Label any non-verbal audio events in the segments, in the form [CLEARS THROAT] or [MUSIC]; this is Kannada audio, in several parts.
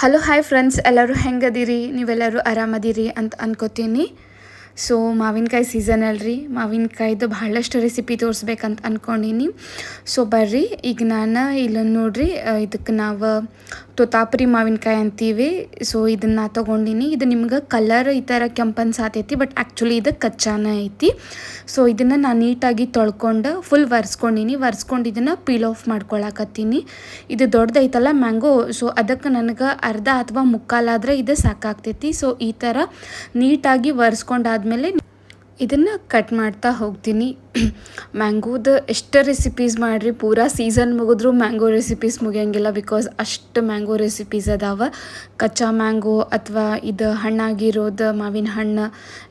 ಹಲೋ ಹಾಯ್ ಫ್ರೆಂಡ್ಸ್ ಎಲ್ಲರೂ ಹೆಂಗದಿರಿ? ನೀವೆಲ್ಲರೂ ಆರಾಮದಿರಿ ಅಂತ ಅನ್ಕೋತೀನಿ. ಸೊ ಮಾವಿನಕಾಯಿ ಸೀಸನ್ ಅಲ್ರಿ. ಮಾವಿನಕಾಯಿದು ಭಾಳಷ್ಟು ರೆಸಿಪಿ ತೋರಿಸ್ಬೇಕಂತ ಅಂದ್ಕೊಂಡೀನಿ ಸೊ ಬರ್ರಿ, ಈಗ ನಾನು ಇಲ್ಲೊಂದು ನೋಡ್ರಿ ಇದಕ್ಕೆ ನಾವು ತೊತಾಪುರಿ ಮಾವಿನಕಾಯಿ ಅಂತೀವಿ. ಸೊ ಇದನ್ನು ತೊಗೊಂಡಿನಿ. ಇದು ನಿಮ್ಗೆ ಕಲರ್ ಈ ಥರ ಕೆಂಪನ್ ಸಾತೈತಿ ಬಟ್ ಆ್ಯಕ್ಚುಲಿ ಇದು ಕಚ್ಚಾನ ಐತಿ. ಸೊ ಇದನ್ನು ನಾನು ನೀಟಾಗಿ ತೊಳ್ಕೊಂಡು ಫುಲ್ ಒರೆಸ್ಕೊಂಡಿನಿ ಒರೆಸ್ಕೊಂಡು ಇದನ್ನು ಪೀಲ್ ಆಫ್ ಮಾಡ್ಕೊಳಕತ್ತೀನಿ. ಇದು ದೊಡ್ಡದೈತಲ್ಲ ಮ್ಯಾಂಗೋ ಸೊ ಅದಕ್ಕೆ ನನಗೆ ಅರ್ಧ ಅಥವಾ ಮುಕ್ಕಾಲಾದ್ರೆ ಇದು ಸಾಕಾಗ್ತೈತಿ. ಸೊ ಈ ಥರ ನೀಟಾಗಿ ಒರೆಸ್ಕೊಂಡಾದ್ಮೇಲೆ ಇದನ್ನು ಕಟ್ ಮಾಡ್ತಾ ಹೋಗ್ತೀನಿ. [CLEARS THROAT] ಮ್ಯಾಂಗೋದು ಎಷ್ಟು ರೆಸಿಪೀಸ್ ಮಾಡಿರಿ? ಪೂರಾ ಸೀಸನ್ ಮುಗಿದ್ರೂ ಮ್ಯಾಂಗೋ ರೆಸಿಪೀಸ್ ಮುಗಿಯೋಂಗಿಲ್ಲ ಬಿಕಾಸ್ ಅಷ್ಟು ಮ್ಯಾಂಗೋ ರೆಸಿಪೀಸ್ ಅದಾವ. ಕಚ್ಚಾ ಮ್ಯಾಂಗೋ ಅಥವಾ ಇದು ಹಣ್ಣಾಗಿರೋದು ಮಾವಿನ ಹಣ್ಣು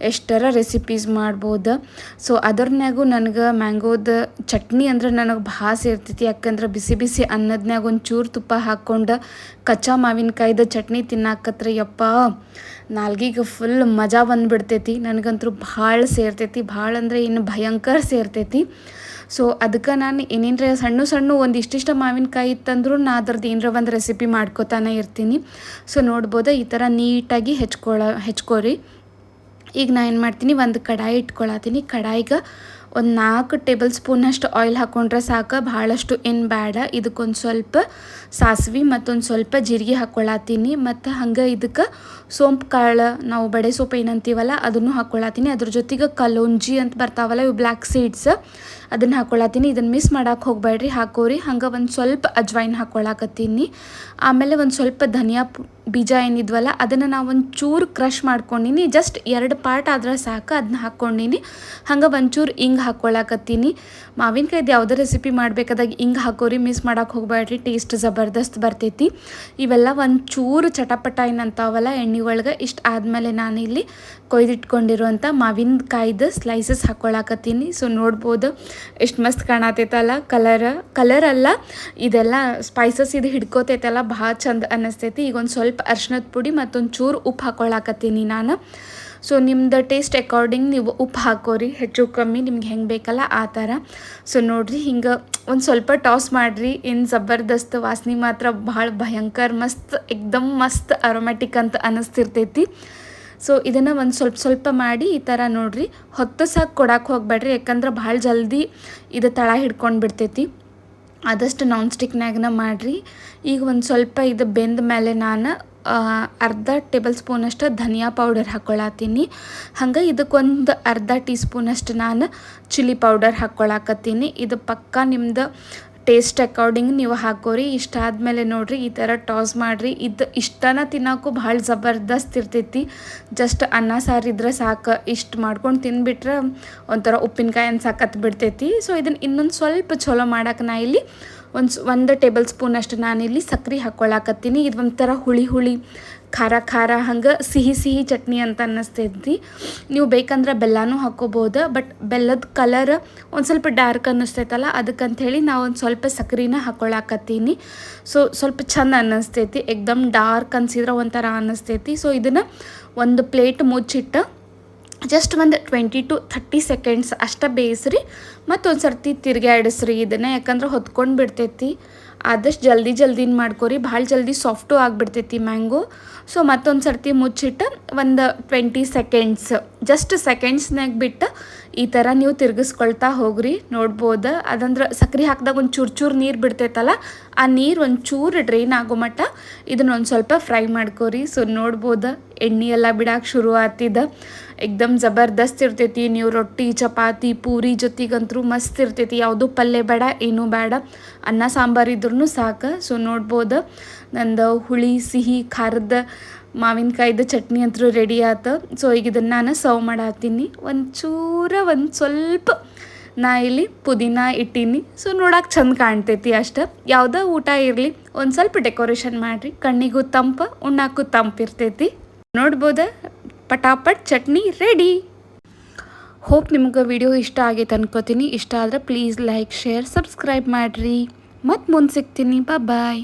ಎಷ್ಟರ ರೆಸಿಪೀಸ್ ಮಾಡ್ಬೋದು. ಸೊ ಅದರ್ನ್ಯಾಗೂ ನನಗೆ ಮ್ಯಾಂಗೋದ ಚಟ್ನಿ ಅಂದ್ರೆ ನನಗೆ ಭಾಳ ಸೇರ್ತೈತಿ. ಯಾಕಂದ್ರೆ ಬಿಸಿ ಬಿಸಿ ಅನ್ನದ್ನ್ಯಾಗ ಒಂದು ಚೂರು ತುಪ್ಪ ಹಾಕ್ಕೊಂಡು ಕಚ್ಚಾ ಮಾವಿನಕಾಯ್ದು ಚಟ್ನಿ ತಿನ್ನಾಕತ್ರ ಯಪ್ಪ, ನಾಲ್ಗಿಗೆ ಫುಲ್ ಮಜಾ ಬಂದುಬಿಡ್ತೈತಿ. ನನಗಂತೂ ಭಾಳ ಸೇರ್ತೈತಿ. ಭಾಳ ಅಂದರೆ ಇನ್ನು ಭಯಂಕರ ಸೇರ್ತೈತಿ. ಸೊ ಅದಕ್ಕೆ ನಾನು ಏನೇನರ ಸಣ್ಣ ಸಣ್ಣ ಒಂದು ಇಷ್ಟಿಷ್ಟ ಮಾವಿನಕಾಯಿ ಇತ್ತಂದ್ರೂ ನಾ ಅದ್ರದ್ದು ಏನರ ಒಂದು ರೆಸಿಪಿ ಮಾಡ್ಕೋತಾನೆ ಇರ್ತೀನಿ. ಸೊ ನೋಡ್ಬೋದು ಈ ಥರ ನೀಟಾಗಿ ಹೆಚ್ಕೊಳ, ಹೆಚ್ಕೋರಿ. ಈಗ ನಾ ಏನು ಮಾಡ್ತೀನಿ, ಒಂದು ಕಡಾಯಿ ಇಟ್ಕೊಳತ್ತೀನಿ ಕಡಾಯಿಗೆ ಒಂದು ನಾಲ್ಕು ಟೇಬಲ್ ಸ್ಪೂನಷ್ಟು ಆಯಿಲ್ ಹಾಕ್ಕೊಂಡ್ರೆ ಸಾಕು. ಭಾಳಷ್ಟು ಏನು ಬೇಡ ಇದಕ್ಕೊಂದು ಸ್ವಲ್ಪ ಸಾಸಿವೆ ಮತ್ತೊಂದು ಸ್ವಲ್ಪ ಜೀರಿಗೆ ಹಾಕ್ಕೊಳತ್ತೀನಿ ಮತ್ತು ಹಂಗೆ ಇದಕ್ಕೆ ಸೋಂಪು ಕಾಳು, ನಾವು ಬಡೆ ಸೊಪ್ಪು ಏನಂತೀವಲ್ಲ, ಅದನ್ನು ಹಾಕ್ಕೊಳತ್ತೀನಿ ಅದ್ರ ಜೊತೆಗೆ ಕಲೋಂಜಿ ಅಂತ ಬರ್ತಾವಲ್ಲ, ಇವು ಬ್ಲ್ಯಾಕ್ ಸೀಡ್ಸ್ ಅದನ್ನು ಹಾಕ್ಕೊಳತ್ತೀನಿ ಇದನ್ನು ಮಿಸ್ ಮಾಡೋಕೆ ಹೋಗಬೇಡ್ರಿ. ಹಾಕೋರಿ. ಹಂಗೆ ಒಂದು ಸ್ವಲ್ಪ ಅಜ್ವೈನ್ ಹಾಕ್ಕೊಳಕತ್ತೀನಿ ಆಮೇಲೆ ಒಂದು ಸ್ವಲ್ಪ ಧನಿಯಾ ಬೀಜ ಏನಿದ್ವಲ್ಲ, ಅದನ್ನು ನಾವು ಒಂದು ಚೂರು ಕ್ರಷ್ ಮಾಡ್ಕೊಂಡಿನಿ. ಜಸ್ಟ್ ಎರಡು ಪಾರ್ಟ್ ಆದ್ರೆ ಸಾಕು ಅದನ್ನ ಹಾಕ್ಕೊಂಡಿನಿ ಹಂಗೆ ಒಂಚೂರು ಹಿಂಗೆ ಹಾಕ್ಕೊಳಕತ್ತೀನಿ ಮಾವಿನಕಾಯ್ದು ಯಾವುದೇ ರೆಸಿಪಿ ಮಾಡಬೇಕಾದಾಗ ಹಿಂಗೆ ಹಾಕೋರಿ ಮಿಸ್ ಮಾಡೋಕೆ ಹೋಗಬೇಡ್ರಿ. ಟೇಸ್ಟ್ ಜಬರ್ದಸ್ತ್ ಬರ್ತೈತಿ. ಇವೆಲ್ಲ ಒಂದು ಚೂರು ಚಟಪಟ ಏನಂತಾವಲ್ಲ ಎಣ್ಣೆ ಒಳಗೆ, ಇಷ್ಟು ಆದಮೇಲೆ ನಾನು ಇಲ್ಲಿ ಕೊಯ್ದಿಟ್ಕೊಂಡಿರುವಂಥ ಮಾವಿನಕಾಯ್ದು ಸ್ಲೈಸಸ್ ಹಾಕ್ಕೊಳಕತ್ತೀನಿ ಸೊ ನೋಡ್ಬೋದು. ಎಷ್ಟು ಮಸ್ತ್ ಕಾಣತೈತಲ್ಲ ಕಲರ್ ಕಲರ್ ಅಲ್ಲ. ಇದೆಲ್ಲ ಸ್ಪೈಸಸ್ ಇದು ಹಿಡ್ಕೋತೈತಲ್ಲ ಭಾಳ ಚಂದ ಅನ್ನಿಸ್ತೈತಿ ಈಗ ಒಂದು ಸ್ವಲ್ಪ ಅರ್ಶಿನದ ಪುಡಿ ಮತ್ತೊಂದು ಚೂರು ಉಪ್ಪು ಹಾಕೊಳ್ಳಾಕತ್ತೀನಿ ನಾನು. ಸೊ ನಿಮ್ದು ಟೇಸ್ಟ್ ಅಕಾರ್ಡಿಂಗ್ ನೀವು ಉಪ್ಪು ಹಾಕೋರಿ, ಹೆಚ್ಚು ಕಮ್ಮಿ ನಿಮ್ಗೆ ಹೆಂಗೆ ಬೇಕಲ್ಲ ಆ ಥರ. ಸೊ ನೋಡಿರಿ ಹಿಂಗೆ ಒಂದು ಸ್ವಲ್ಪ ಟಾಸ್ ಮಾಡಿರಿ. ಏನು ಜಬರ್ದಸ್ತ್, ವಾಸನೆ ಮಾತ್ರ ಭಾಳ ಭಯಂಕರ ಮಸ್ತ್, ಎಕ್ದಮ್ ಮಸ್ತ್ ಅರೋಮ್ಯಾಟಿಕ್ ಅಂತ ಅನ್ನಿಸ್ತಿರ್ತೈತಿ ಸೊ ಇದನ್ನು ಒಂದು ಸ್ವಲ್ಪ ಸ್ವಲ್ಪ ಮಾಡಿ ಈ ಥರ ನೋಡಿರಿ. ಹೊತ್ತು ಸಾಕು ಕೊಡಕ್ಕೆ ಹೋಗ್ಬೇಡ್ರಿ, ಯಾಕಂದ್ರೆ ಭಾಳ ಜಲ್ದಿ ಇದು ತಳ ಹಿಡ್ಕೊಂಡು ಬಿಡ್ತೈತಿ. ಆದಷ್ಟು ನಾನ್ ಸ್ಟಿಕ್ನಾಗನ ಮಾಡಿರಿ. ಈಗ ಒಂದು ಸ್ವಲ್ಪ ಇದು ಬೆಂದ ಮೇಲೆ ನಾನು ಅರ್ಧ ಟೇಬಲ್ ಸ್ಪೂನಷ್ಟು ಧನಿಯಾ ಪೌಡರ್ ಹಾಕ್ಕೊಳತ್ತೀನಿ ಹಂಗೆ ಇದಕ್ಕೊಂದು ಅರ್ಧ ಟೀ ಸ್ಪೂನಷ್ಟು ನಾನು ಚಿಲ್ಲಿ ಪೌಡರ್ ಹಾಕ್ಕೊಳಕತ್ತೀನಿ ಇದು ಪಕ್ಕ ನಿಮ್ದು ಟೇಸ್ಟ್ ಅಕಾರ್ಡಿಂಗ್ ನೀವು ಹಾಕೋರಿ. ಇಷ್ಟ ಆದಮೇಲೆ ನೋಡಿರಿ, ಈ ಥರ ಟಾಸ್ ಮಾಡಿರಿ. ಇದು ಇಷ್ಟನ ತಿನ್ನೋಕ್ಕೂ ಭಾಳ ಜಬರ್ದಸ್ತ್ ಇರ್ತೈತಿ. ಜಸ್ಟ್ ಅನ್ನ, ಸಾರು ಇದ್ರೆ ಸಾಕು. ಇಷ್ಟು ಮಾಡ್ಕೊಂಡು ತಿಂದುಬಿಟ್ರೆ ಒಂಥರ ಉಪ್ಪಿನಕಾಯಿ ಅನ್ಸಾಕತ್ ಬಿಡ್ತೈತಿ. ಸೊ ಇದನ್ನು ಇನ್ನೊಂದು ಸ್ವಲ್ಪ ಚಲೋ ಮಾಡೋಕೆ ನಾ ಇಲ್ಲಿ ಒಂದು ಒಂದು ಟೇಬಲ್ ಸ್ಪೂನಷ್ಟು ನಾನಿಲ್ಲಿ ಸಕ್ಕರೆ ಹಾಕ್ಕೊಳಕತ್ತೀನಿ ಇದು ಒಂಥರ ಹುಳಿ ಹುಳಿ, ಖಾರ ಖಾರ, ಹಂಗೆ ಸಿಹಿ ಸಿಹಿ ಚಟ್ನಿ ಅಂತ ಅನ್ನಿಸ್ತೈತಿ. ನೀವು ಬೇಕಂದ್ರೆ ಬೆಲ್ಲನೂ ಹಾಕ್ಕೋಬೋದು ಬಟ್ ಬೆಲ್ಲದ ಕಲರ್ ಒಂದು ಸ್ವಲ್ಪ ಡಾರ್ಕ್ ಅನ್ನಿಸ್ತೈತಲ್ಲ ಅದಕ್ಕಂಥೇಳಿ ನಾವು ಒಂದು ಸ್ವಲ್ಪ ಸಕ್ರೆನ ಹಾಕ್ಕೊಳಕತ್ತೀನಿ ಸೊ, ಸ್ವಲ್ಪ ಚಂದ ಅನ್ನಿಸ್ತೈತಿ, ಎಕ್ದಮ್ ಡಾರ್ಕ್ ಅನ್ಸಿದ್ರೆ ಒಂಥರ ಅನ್ನಿಸ್ತೈತಿ. ಸೊ, ಇದನ್ನು ಒಂದು ಪ್ಲೇಟ್ ಮುಚ್ಚಿಟ್ಟು ಜಸ್ಟ್ ಒಂದು ಟ್ವೆಂಟಿ ಟು ಥರ್ಟಿ ಸೆಕೆಂಡ್ಸ್ ಅಷ್ಟೇ ಬೇಯಿಸ್ರಿ, ಮತ್ತೊಂದು ಸರ್ತಿ ತಿರ್ಗಾಡಿಸ್ರಿ ಇದನ್ನು ಯಾಕಂದ್ರೆ ಹೊತ್ಕೊಂಡು ಬಿಡ್ತೈತಿ. ಆದಷ್ಟು ಜಲ್ದಿ ಜಲ್ದಿನ ಮಾಡ್ಕೊರಿ. ಭಾಳ ಜಲ್ದಿ ಸಾಫ್ಟು ಆಗಿಬಿಡ್ತೈತಿ ಮ್ಯಾಂಗೋ. ಸೊ ಮತ್ತೊಂದು ಸರ್ತಿ ಮುಚ್ಚಿಟ್ಟು ಒಂದು ಟ್ವೆಂಟಿ ಸೆಕೆಂಡ್ಸ್. ಜಸ್ಟ್ ಸೆಕೆಂಡ್ಸ್ನಾಗ ಬಿಟ್ಟು ಈ ಥರ ನೀವು ತಿರ್ಗಿಸ್ಕೊಳ್ತಾ ಹೋಗ್ರಿ, ನೋಡ್ಬೋದು? ಅದಂದ್ರೆ ಸಕ್ರೆ ಹಾಕಿದಾಗ ಒಂದು ಚೂರು ಚೂರು ನೀರು ಬಿಡ್ತೈತಲ್ಲ, ಆ ನೀರು ಒಂದು ಚೂರು ಡ್ರೈನ್ ಆಗೋ ಮಟ್ಟ ಇದನ್ನ ಒಂದು ಸ್ವಲ್ಪ ಫ್ರೈ ಮಾಡ್ಕೋರಿ. ಸೊ ನೋಡ್ಬೋದು? ಎಣ್ಣೆ ಎಲ್ಲ ಬಿಡಕ್ಕೆ ಶುರು ಆತಿದ. ಎಕ್ದಮ್ ಜಬರ್ದಸ್ತ್ ಇರ್ತೈತಿ, ನೀವು ರೊಟ್ಟಿ, ಚಪಾತಿ, ಪೂರಿ ಜೊತೆಗಂತೂ ಮಸ್ತ್ ಇರ್ತೈತಿ. ಯಾವುದೂ ಪಲ್ಯ ಬೇಡ, ಏನೂ ಬೇಡ. ಅನ್ನ, ಸಾಂಬಾರು ಇದ್ರೂ ಸಾಕು. ಸೊ ನೋಡ್ಬೋದು? ನಂದು ಹುಳಿ, ಸಿಹಿ, ಖಾರದ ಮಾವಿನಕಾಯ್ದು ಚಟ್ನಿ ಅಂತೂ ರೆಡಿ ಆಯ್ತು ಸೊ ಈಗ ಇದನ್ನು ನಾನು ಸರ್ವ್ ಮಾಡತ್ತೀನಿ ಒಂದು ಚೂರ ಒಂದು ಸ್ವಲ್ಪ ನಾ ಇಲ್ಲಿ ಪುದೀನ ಇಟ್ಟೀನಿ. ಸೊ ನೋಡಕ್ಕೆ ಚಂದ ಕಾಣ್ತೈತಿ ಅಷ್ಟೆ. ಯಾವುದೋ ಊಟ ಇರಲಿ, ಒಂದು ಸ್ವಲ್ಪ ಡೆಕೋರೇಷನ್ ಮಾಡಿರಿ. ಕಣ್ಣಿಗೂ ತಂಪು, ಉಣ್ಣಾಕು ತಂಪು ಇರ್ತೈತಿ. ನೋಡ್ಬೋದ? ಪಟಾಪಟ್ ಚಟ್ನಿ ರೆಡಿ ಹೋಪ್ ನಿಮ್ಗೆ ವಿಡಿಯೋ ಇಷ್ಟ ಆಗೈತೆ ಅನ್ಕೋತೀನಿ. ಇಷ್ಟ ಆದರೆ ಪ್ಲೀಸ್ ಲೈಕ್ ಶೇರ್ ಸಬ್ಸ್ಕ್ರೈಬ್ ಮಾಡಿರಿ. ಮತ್ತು ಮುಂದೆ ಸಿಗ್ತೀನಿ. ಬಾಯ್